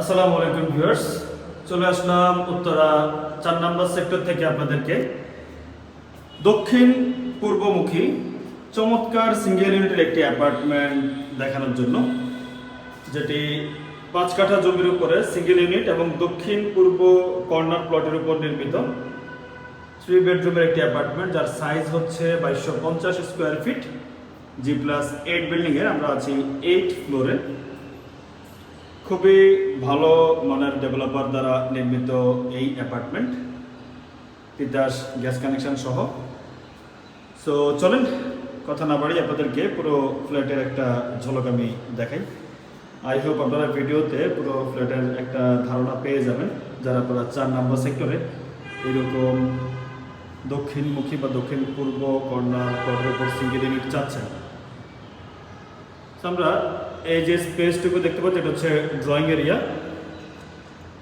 আসসালামু আলাইকুম ভিউয়ার্স। চলে আসলাম উত্তরা চার নম্বর সেক্টর থেকে আপনাদেরকে। দক্ষিণ পূর্বমুখী চমৎকার সিঙ্গেল ইউনিটের একটি অ্যাপার্টমেন্ট দেখানোর জন্য, যেটি পাঁচ কাঠা জমির উপরে সিঙ্গেল ইউনিট এবং দক্ষিণ পূর্ব কর্নার প্লটের উপর নির্মিত থ্রি বেডরুমের একটি অ্যাপার্টমেন্ট, যার সাইজ হচ্ছে বাইশশো পঞ্চাশ square feet, G plus eight বিল্ডিংয়ের। আমরা আছি এইট ফ্লোরে। খুবই ভালো মানের ডেভেলপার দ্বারা নির্মিত এই অ্যাপার্টমেন্ট তিতাস গ্যাস কানেকশন সহ। সো চলেন, কথা না বাড়ি আপনাদেরকে পুরো ফ্ল্যাটের একটা ঝলক আমি দেখাই। আই হোপ আপনারা ভিডিওতে পুরো ফ্ল্যাটের একটা ধারণা পেয়ে যাবেন, যারা আপনারা চার নাম্বার সেক্টরে এরকম দক্ষিণমুখী বা দক্ষিণ পূর্ব কর্নার উপর সিঙ্গেল ইউনিট চাচ্ছেন আমরা এই যে স্পেসটুকু দেখতে পাচ্ছি এটা হচ্ছে ড্রয়িং এরিয়া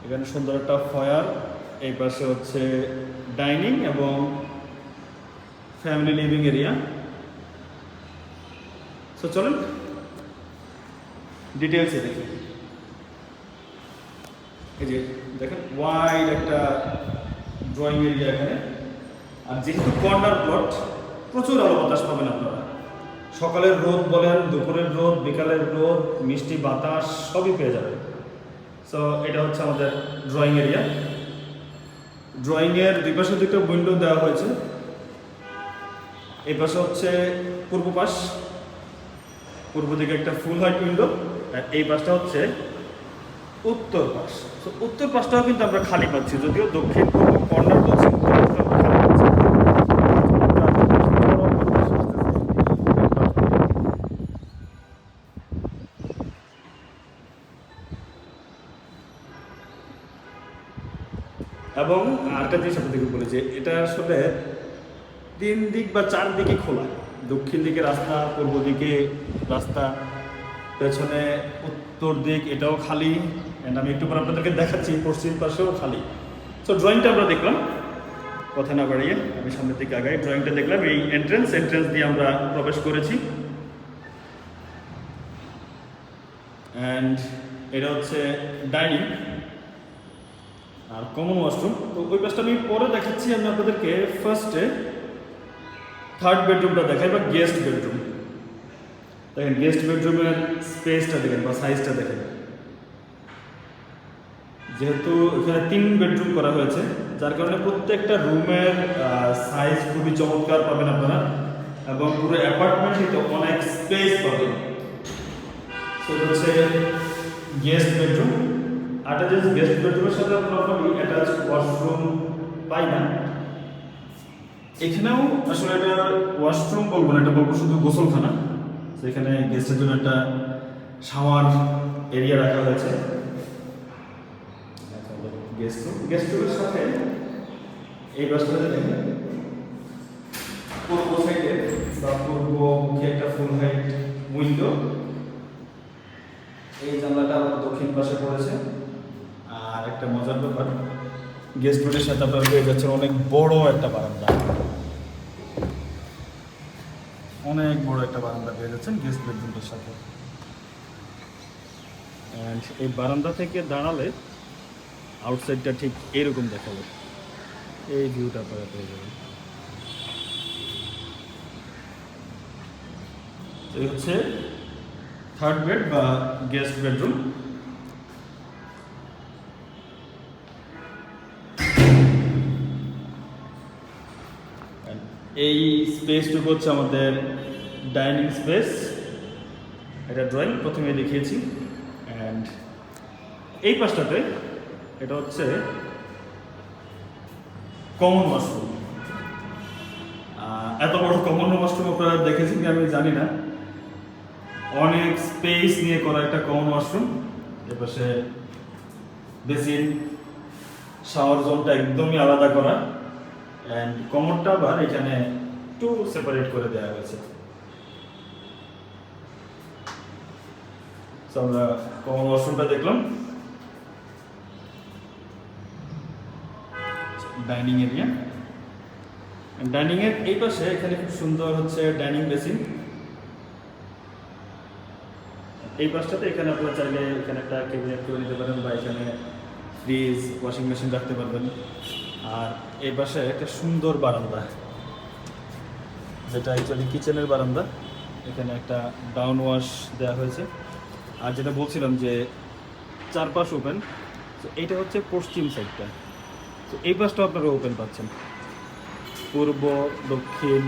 এখানে সুন্দর একটা ফয়ার এই পাশে হচ্ছে ডাইনিং এবং ফ্যামিলি লিভিং এরিয়া সো চলুন ডিটেলসে দেখি। এই যে, দেখেন ওয়াইড একটা ড্রয়িং এরিয়া এখানে। আর যেহেতু কর্নার প্লট প্রচুর আলো বাতাস পাবেন আপনারা। সকালের রোদ বলেন, দুপুরের রোদ, বিকালের রোদ, মিষ্টি, বাতাস, সবই পেয়ে যাবেন। সো এটা হচ্ছে আমাদের ড্রয়িং এরিয়া ড্রয়িংয়ের দুই পাশে দুটো উইন্ডো দেওয়া হয়েছে। এই পাশে হচ্ছে পূর্ব পাশ। পূর্ব দিকে একটা ফুল হাইট উইন্ডো আর এই পাশটা হচ্ছে উত্তর পাশ। তো উত্তর পাশটাও কিন্তু আমরা খালি পাচ্ছি, যদিও দক্ষিণ পূর্ব কর্নার বলছি উত্তর পাশটা আমরা খালি পাচ্ছি এবং আরেকটা জিনিস আপনাদেরকে বলি যে এটা আসলে তিন দিক বা চার দিকে খোলা। দক্ষিণ দিকে রাস্তা, পূর্ব দিকে রাস্তা, পেছনে উত্তর দিক, এটাও খালি। অ্যান্ড আমি একটু পর আপনাদেরকে দেখাচ্ছি, পশ্চিম পাশেও খালি। সো ড্রয়িংটা আমরা দেখলাম। কথা না বাড়িয়ে আমি সামনের দিকে আগাই। ড্রয়িংটা দেখলাম, এই এন্ট্রেন্স এন্ট্রেন্স দিয়ে আমরা প্রবেশ করেছি। অ্যান্ড এটা হচ্ছে ডাইনিং আর কমন ওয়াশরুম তো ওই পাশটা আমি পরে দেখাচ্ছি, আমি আপনাদেরকে ফার্স্টে থার্ড বেডরুমটা দেখাই বা গেস্ট বেডরুম দেখেন গেস্ট বেডরুমের স্পেসটা দেখেন বা সাইজটা দেখেন। যেহেতু এখানে তিন বেডরুম করা হয়েছে, যার কারণে প্রত্যেকটা রুমের সাইজ খুবই চমৎকার পাবেন আপনারা এবং পুরো অ্যাপার্টমেন্টে তো অনেক স্পেস পাবেন। এটা হচ্ছে গেস্ট বেডরুম যে গেস্ট বেডরুমের সাথে আমরা নর্মালি অ্যাটাচ ওয়াশরুম পাই না। এখানেও আসলে এটা ওয়াশরুম বলব না, এটা বলব শুধু গোসলখানা। সেখানে গেস্টের জন্য একটা শাওয়ার এরিয়া রাখা হয়েছে। গেস্ট রুম গেস্ট রুমের সাথে এই বাসটাতে দেখেন। পূর্ব সাইডে বা পূর্ব মুখে একটা ফুল হাইট উইন্ডো এই জানলাটা আমাদের দক্ষিণ পাশে পড়েছে। একটা মজার ব্যাপার। গেস্ট রুমের সাথে আপনারা পেয়ে যাচ্ছেন অনেক বড় একটা বারান্দা। অনেক বড় একটা বারান্দা পেয়ে যাচ্ছেন গেস্ট বেডরুমটার সাথে। এই বারান্দা থেকে দাঁড়ালে আউটসাইডটা ঠিক এরকম দেখাবে এই ভিউটা আপনারা পেয়ে যাবেন। এই হচ্ছে থার্ড বেড বা গেস্ট বেডরুম এই স্পেসটুকু হচ্ছে আমাদের ডাইনিং স্পেস এটা ড্রয়িং প্রথমে দেখিয়েছি। অ্যান্ড এই পাশটাতে এটা হচ্ছে কমন ওয়াশরুম এত বড় কমন ওয়াশরুম আপনারা দেখেছেন কি আমি জানি না। অনেক স্পেস নিয়ে করা একটা কমন ওয়াশরুম এপাশে বেসিন শাওয়ার জোনটা একদমই আলাদা করা। অ্যান্ড কমনটা আবার এখানে একটু সেপারেট করে দেওয়া হয়েছে। আমরা কমন ওয়াশরুমটা দেখলাম। ডাইনিং এরিয়া ডাইনিং এর এই পাশে এখানে খুব সুন্দর হচ্ছে ডাইনিং বেসিন এই পাশটাতে এখানে আপনারা চাইলে এখানে একটা ক্যাবিনেট করে নিতে পারেন বা এখানে ফ্রিজ ওয়াশিং মেশিন রাখতে পারবেন। আর এই পাশে একটা সুন্দর বারান্দা, যেটা অ্যাকচুয়ালি কিচেনের বারান্দা। এখানে একটা ডাউন ওয়াশ দেওয়া হয়েছে। আর যেটা বলছিলাম যে চারপাশ ওপেন তো এইটা হচ্ছে পশ্চিম সাইডটা তো এই পাশটা আপনারা ওপেন পাচ্ছেন। পূর্ব, দক্ষিণ,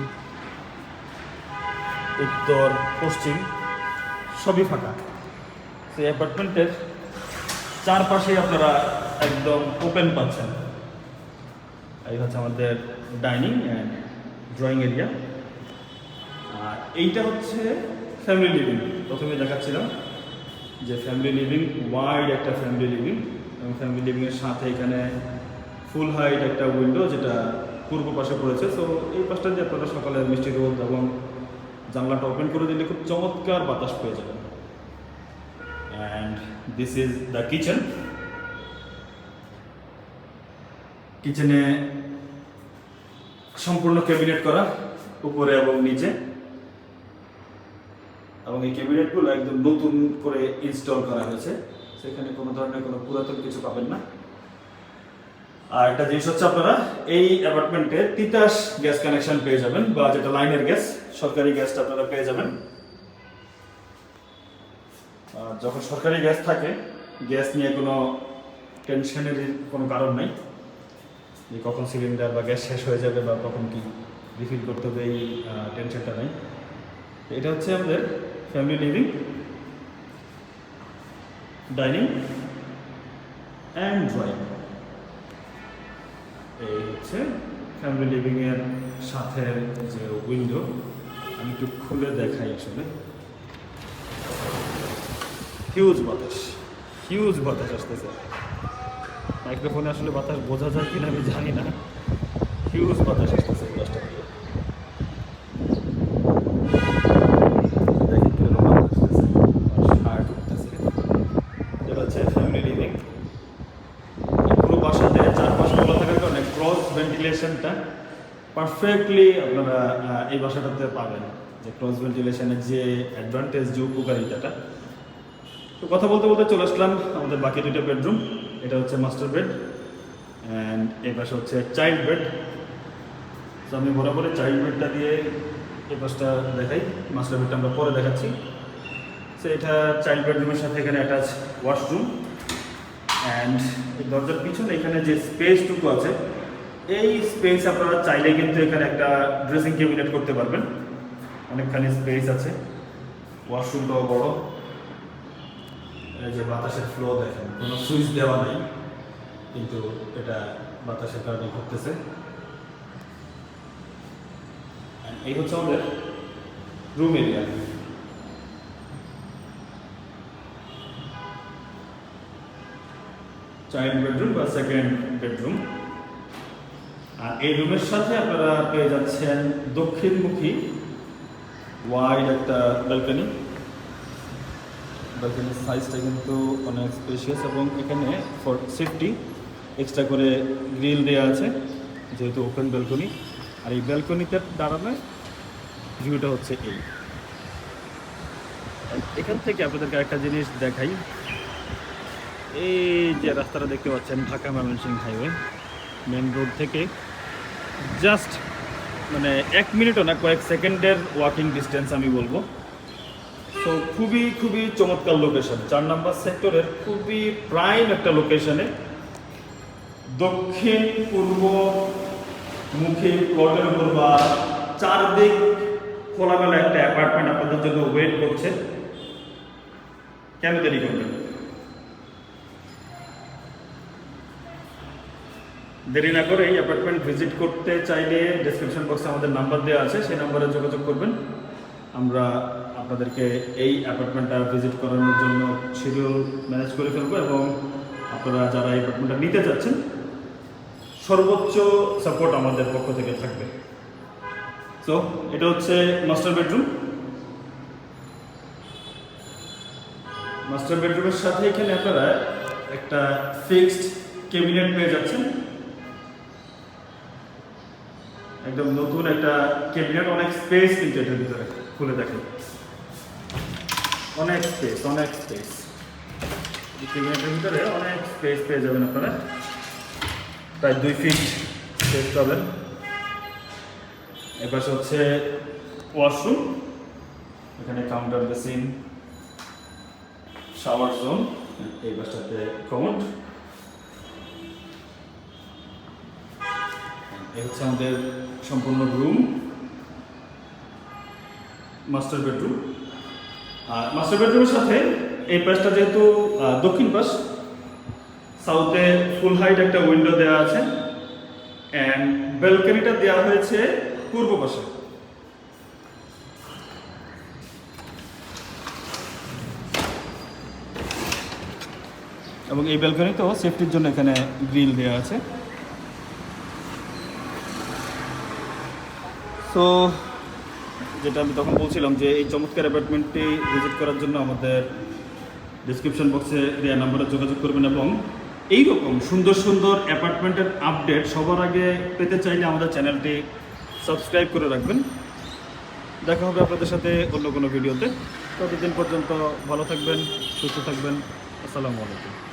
উত্তর, পশ্চিম, সবই ফাঁকা। সেই অ্যাপার্টমেন্টের চারপাশেই আপনারা একদম ওপেন পাচ্ছেন। এই হচ্ছে আমাদের ডাইনিং অ্যান্ড ড্রয়িং এরিয়া আর এইটা হচ্ছে ফ্যামিলি লিভিং প্রথমে দেখাচ্ছিলাম যে ফ্যামিলি লিভিং ওয়াইড একটা ফ্যামিলি লিভিং এবং ফ্যামিলি লিভিংয়ের সাথে এখানে ফুল হাইট একটা উইন্ডো যেটা পূর্ব পাশে পড়েছে। সো এই পাশটা দিয়ে আপনারা সকালে মিষ্টি রোদ এবং জানলাটা ওপেন করে দিলে খুব চমৎকার বাতাস পেয়ে যাবেন। And this is the kitchen কিচেনে সম্পূর্ণ ক্যাবিনেট করা উপরে এবং নিচে। এবং এই ক্যাবিনেটগুলো একদম নতুন করে ইনস্টল করা হয়েছে। সেখানে কোনো ধরনের কোনো পুরাতন কিছু পাবেন না। আর একটা জিনিস হচ্ছে আপনারা এই অ্যাপার্টমেন্টে তিতাস গ্যাস কানেকশন পেয়ে যাবেন বা যেটা লাইনের গ্যাস, সরকারি গ্যাসটা আপনারা পেয়ে যাবেন। আর যখন সরকারি গ্যাস থাকে, গ্যাস নিয়ে কোনো টেনশনের কোনো কারণ নাই। যে কখন সিলিন্ডার বা গ্যাস শেষ হয়ে যাবে বা কখন কি রিফিল করতে হবে এই টেনশনটা নেই। এটা হচ্ছে আমাদের family living dining and drawing এই হচ্ছে ফ্যামিলি লিভিংয়ের সাথে যে উইন্ডো আমি একটু খুলে দেখাই আসলে। হিউজ বাতাস হিউজ বাতাস আসতেছে। মাইক্রোফোনে আসলে বাতাস বোঝা যায় কিনা আমি জানি না। হিউজ বাতাস আসতেছে ভেন্টিলেশনটা পারফেক্টলি আপনারা এই বাসাটাতে পাবেন। যে ক্রস ভেন্টিলেশনের যে অ্যাডভান্টেজ যে উপকারিতাটা। তো কথা বলতে বলতে চলে আসলাম আমাদের বাকি দুটো বেডরুম এটা হচ্ছে মাস্টার বেড অ্যান্ড এই পাশে হচ্ছে চাইল্ড বেড তো আমি বরাবরই চাইল্ড বেডটা দিয়ে এই পাশটা দেখাই। মাস্টার বেডটা আমরা পরে দেখাচ্ছি। সো এটা চাইল্ড বেডরুমের সাথে এখানে অ্যাটাচ ওয়াশরুম অ্যান্ড দরজার পিছনে এখানে যে স্পেসটুকু আছে, এই স্পেস আপনারা চাইলে কিন্তু এখানে একটা ড্রেসিং ক্যাবিনেট করতে পারবেন। অনেকখানি স্পেস আছে। ওয়াশরুমটাও বড়। এই যে বাতাসের ফ্লো দেখেন, কোনো সুইচ দেওয়া নেই, কিন্তু এটা বাতাসের কারণে ঘটতেছে। এই হচ্ছে আমাদের রুম এরিয়া চাইল্ড বেডরুম বা সেকেন্ড বেডরুম আর এই রুমের সাথে আপনারা পেয়ে যাচ্ছেন দক্ষিণমুখী ওয়াইড একটা ব্যালকনি ব্যালকনির সাইজটা কিন্তু অনেক স্পেশিয়াস এবং এখানে ফর সেফটি এক্সট্রা করে গ্রিল দেওয়া আছে, যেহেতু ওপেন ব্যালকনি আর এই ব্যালকনিতে দাঁড়ানো ভিউটা হচ্ছে এই। এখান থেকে আপনাদেরকে একটা জিনিস দেখাই। এই যে রাস্তাটা দেখতে পাচ্ছেন, Dhaka Mymensingh highway main road থেকে জাস্ট মানে এক মিনিটও না, কয়েক সেকেন্ডের ওয়াকিং ডিস্টেন্স আমি বলব। তো খুবই খুবই চমৎকার লোকেশন চার নাম্বার সেক্টরের খুবই প্রাইম একটা লোকেশনে দক্ষিণ, পূর্ব মুখে প্লটের উপর বা চারদিক খোলামেলা একটা অ্যাপার্টমেন্ট আপনাদের জন্য ওয়েট করছে। কেন দেরি করবেন? দেরি না করে এই অ্যাপার্টমেন্ট ভিজিট করতে চাইলে ডেসক্রিপশন বক্সে আমাদের নাম্বার দেওয়া আছে, সেই নাম্বারে যোগাযোগ করবেন। আমরা আপনাদেরকে এই অ্যাপার্টমেন্টটা ভিজিট করানোর জন্য শিডিউল ম্যানেজ করে ফেলব এবং আপনারা যারা এই অ্যাপার্টমেন্টটা নিতে চাচ্ছেন, সর্বোচ্চ সাপোর্ট আমাদের পক্ষ থেকে থাকবে। সো এটা হচ্ছে মাস্টার বেডরুম মাস্টার বেডরুমের সাথে এখানে আপনারা একটা ফিক্সড ক্যাবিনেট পেয়ে যাচ্ছেন। একদম নতুন একটা ক্যাবিনেট অনেক স্পেস কিন্তু এটার ভিতরে। খুলে দেখেন। অনেক স্পেস অনেক স্পেস ক্যাবিনেটের ভিতরে অনেক স্পেস পেয়ে যাবেন আপনারা। প্রায় দুই ফিট স্পেস পাবেন। এপাশে হচ্ছে ওয়াশরুম এখানে কাউন্টার বেসিন শাওয়ার জোন এই পাশটাতে কমোড এই হচ্ছে আমাদের সম্পূর্ণ রুম মাস্টার বেডরুম আর মাস্টার বেডরুমের সাথে এই পাশটা যেহেতু দক্ষিণ পাশ সাউথে ফুল হাইট একটা উইন্ডো দেওয়া আছে অ্যান্ড ব্যালকনিটা দেওয়া হয়েছে পূর্ব পাশে। এবং এই ব্যালকনিতেও সেফটির জন্য এখানে গ্রিল দেওয়া আছে। সো যেটা আমি তখন বলছিলাম যে এই চমৎকার অ্যাপার্টমেন্টটি ভিজিট করার জন্য আমাদের ডিসক্রিপশন বক্সে দেওয়া নাম্বারে যোগাযোগ করবেন এবং এই রকম সুন্দর সুন্দর অ্যাপার্টমেন্টের আপডেট সবার আগে পেতে চাইলে আমাদের চ্যানেলটি সাবস্ক্রাইব করে রাখবেন। দেখা হবে আপনাদের সাথে অন্য কোনো ভিডিওতে ততদিন পর্যন্ত ভালো থাকবেন, সুস্থ থাকবেন। আসসালামু আলাইকুম।